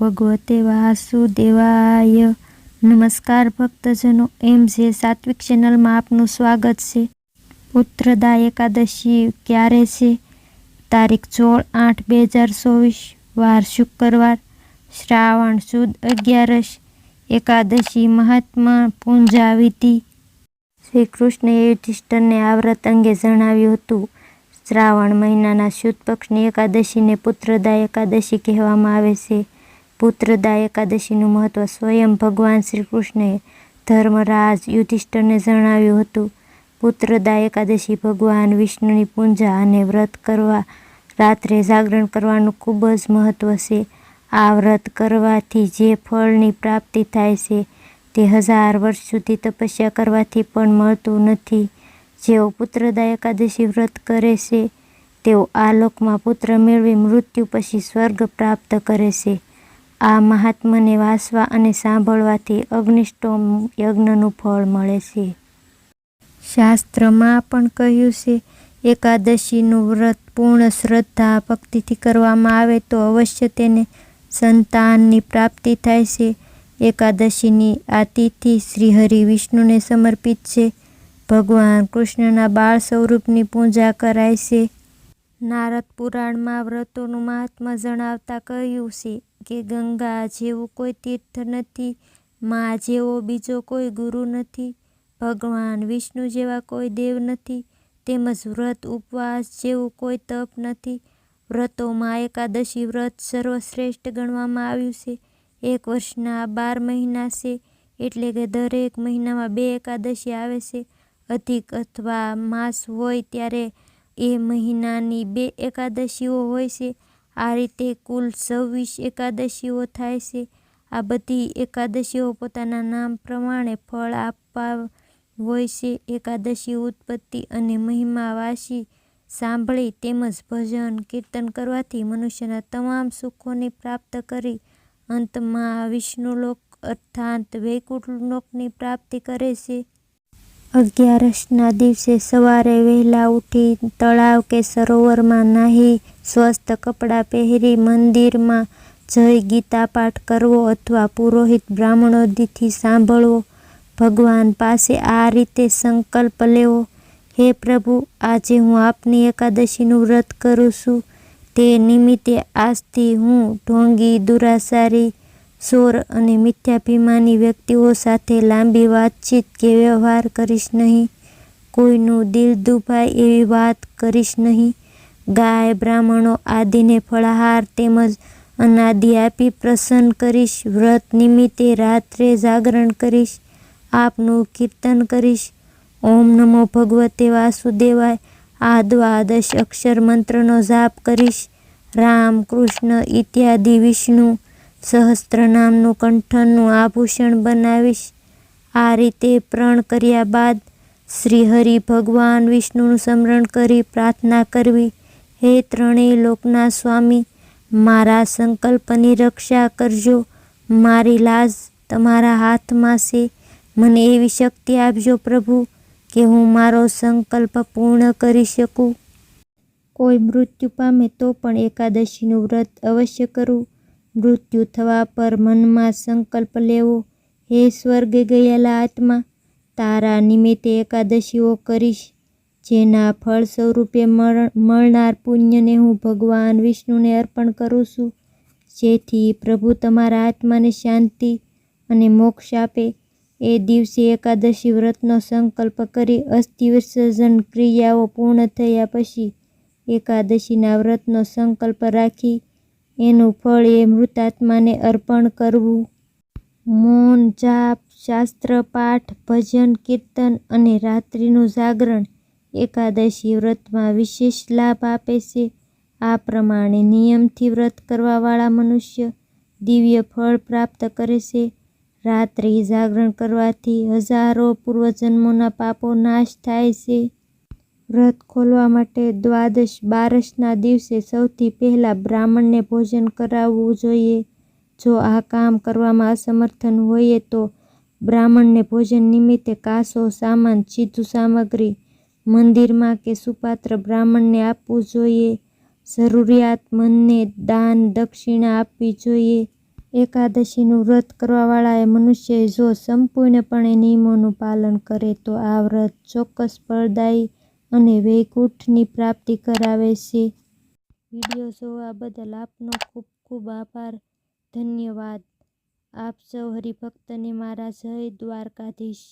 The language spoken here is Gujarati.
ભગવતે વાસુદેવાય. નમસ્કાર ભક્તજનો, એમ જે સાત્વિક ચેનલમાં આપનું સ્વાગત છે. પુત્રદા એકાદશી ક્યારે છે? તારીખ સોળ આઠ બે હજાર ચોવીસ, વાર શુક્રવાર, શ્રાવણ સુદ અગિયારસ, એકાદશી મહાત્મા પૂંજા વિધિ શ્રી કૃષ્ણએ યુધિષ્ઠરને આ વ્રત અંગે જણાવ્યું હતું. શ્રાવણ મહિનાના શુદ્ધ પક્ષની એકાદશીને પુત્રદા એકાદશી કહેવામાં આવે છે. પુત્રદા એકાદશીનું મહત્વ સ્વયં ભગવાન શ્રી કૃષ્ણએ ધર્મરાજ યુધિષ્ઠરને જણાવ્યું હતું. પુત્રદા એકાદશી ભગવાન વિષ્ણુની પૂજા અને વ્રત કરવા રાત્રે જાગરણ કરવાનું ખૂબ જ મહત્વ છે. આ વ્રત કરવાથી જે ફળની પ્રાપ્તિ થાય છે તે હજાર વર્ષ સુધી તપસ્યા કરવાથી પણ મળતું નથી. જેઓ પુત્રદા એકાદશી વ્રત કરે છે, તેઓ આ લોકમાં પુત્ર મેળવી મૃત્યુ પછી સ્વર્ગ પ્રાપ્ત કરે છે. આ મહાત્મને વાંસવા અને સાંભળવાથી અગ્નિષ્ટોમ યજ્ઞનું ફળ મળે છે. શાસ્ત્રમાં પણ કહ્યું છે, એકાદશીનું વ્રત પૂર્ણ શ્રદ્ધા ભક્તિથી કરવામાં આવે તો અવશ્ય તેને સંતાનની પ્રાપ્તિ થાય છે. એકાદશીની આ તિથિ શ્રીહરિ વિષ્ણુને સમર્પિત છે. ભગવાન કૃષ્ણના બાળ સ્વરૂપની પૂજા કરાય છે. નારદ પુરાણમાં વ્રતોનું મહાત્મા જણાવતા કહ્યું છે કે ગંગા જેવું કોઈ તીર્થ નથી, મા જેવો બીજો કોઈ ગુરુ નથી, ભગવાન વિષ્ણુ જેવા કોઈ દેવ નથી, તેમજ વ્રત ઉપવાસ જેવું કોઈ તપ નથી. વ્રતોમાં એકાદશી વ્રત સર્વશ્રેષ્ઠ ગણવામાં આવ્યું છે. એક વર્ષના બાર મહિના છે, એટલે કે દરેક મહિનામાં બે એકાદશી આવે છે. અધિક અથવા માસ હોય ત્યારે એ મહિનાની બે એકાદશીઓ હોય છે. આ રીતે કુલ છવ્વીસ એકાદશીઓ થાય છે. આ બધી એકાદશીઓ પોતાના નામ પ્રમાણે ફળ આપવા હોય છે. એકાદશી ઉત્પત્તિ અને મહિમા વાસી સાંભળી તેમજ ભજન કીર્તન કરવાથી મનુષ્યના તમામ સુખોની પ્રાપ્ત કરી અંતમાં વિષ્ણુલોક અર્થાત વૈકુંઠ લોકની પ્રાપ્તિ કરે છે. અગિયારસના દિવસે સવારે વહેલા ઉઠી તળાવ કે સરોવરમાં નાહી, સ્વસ્થ કપડાં પહેરી મંદિરમાં જઈ ગીતા પાઠ કરવો અથવા પુરોહિત બ્રાહ્મણોથી સાંભળવો, ભગવાન પાસે આ રીતે સંકલ્પ લેવો, હે પ્રભુ, આજે હું આપની એકાદશીનું વ્રત કરું છું. તે નિમિત્તે આજથી હું ઢોંગી દુરાસારી ચોર અને મિથ્યાભિમાની વ્યક્તિઓ સાથે લાંબી વાતચીત કે વ્યવહાર કરીશ નહીં. કોઈનું દિલ દુભાય એવી વાત કરીશ નહીં. ગાય, બ્રાહ્મણો આદિને ફળાહાર તેમજ અનાદિ આપી પ્રસન્ન કરીશ. વ્રત નિમિત્તે રાત્રે જાગરણ કરીશ. આપનું કીર્તન કરીશ. ઓમ નમો ભગવતે વાસુદેવાય. આ દ્વાદશ અક્ષર મંત્રનો જાપ કરીશ. રામ, કૃષ્ણ, ઇત્યાદિ, વિષ્ણુ સહસ્ત્ર નામનું કંઠનનું આભૂષણ બનાવીશ. આ રીતે પ્રણ કર્યા બાદ શ્રી હરિ ભગવાન વિષ્ણુનું સ્મરણ કરી પ્રાર્થના કરવી. હે ત્રણેય લોકના સ્વામી, મારા સંકલ્પની રક્ષા કરજો. મારી લાજ તમારા હાથમાં છે. મને એવી શક્તિ આપજો પ્રભુ કે હું મારો સંકલ્પ પૂર્ણ કરી શકું. કોઈ મૃત્યુ પામે તો પણ એકાદશીનું વ્રત અવશ્ય કરવું મૃત્યુ થવા પર મનમાં સંકલ્પ લેવો, હે સ્વર્ગે ગયેલા આત્મા, તારા નિમિત્તે એકાદશીઓ કરીશ, જેના ફળ સ્વરૂપે મળનાર પુણ્યને હું ભગવાન વિષ્ણુને અર્પણ કરું છું. જેથી પ્રભુ તમારા આત્માને શાંતિ અને મોક્ષ આપે. એ દિવસે એકાદશી વ્રતનો સંકલ્પ કરી અસ્થિ વિસર્જન ક્રિયાઓ પૂર્ણ થયા પછી એકાદશીના વ્રતનો સંકલ્પ રાખી એનું ફળ એ મૃતાત્માને અર્પણ કરવું. મૌન જાપ, શાસ્ત્ર પાઠ, ભજન, કીર્તન અને રાત્રિનું જાગરણ એકાદશી વ્રતમાં વિશેષ લાભ આપે છે. આ પ્રમાણે નિયમથી વ્રત કરવાવાળા મનુષ્ય દિવ્ય ફળ પ્રાપ્ત કરે છે. રાત્રિ જાગરણ કરવાથી હજારો પૂર્વજન્મોના પાપો નાશ થાય છે. વ્રત ખોલવા માટે દ્વાદશ બારસના દિવસે સૌથી પહેલાં બ્રાહ્મણને ભોજન કરાવવું જોઈએ. જો આ કામ કરવામાં અસમર્થન હોઈએ તો બ્રાહ્મણને ભોજન નિમિત્તે કાસો, સામાન, સીધું સામગ્રી, મંદિરમાં કે સુપાત્ર બ્રાહ્મણને આપવું જોઈએ. જરૂરિયાતમંદને દાન દક્ષિણા આપવી જોઈએ. એકાદશીનું વ્રત કરવાવાળાએ મનુષ્યએ જો સંપૂર્ણપણે નિયમોનું પાલન કરે તો આ વ્રત ચોક્કસ ફળદાયી અને વૈકુંઠની પ્રાપ્તિ કરાવે છે. વીડિયો જોવા બદલ આપનો ખૂબ ખૂબ આભાર. ધન્યવાદ. આપ સૌ હરિભક્તને મારા જય દ્વારકાધીશ.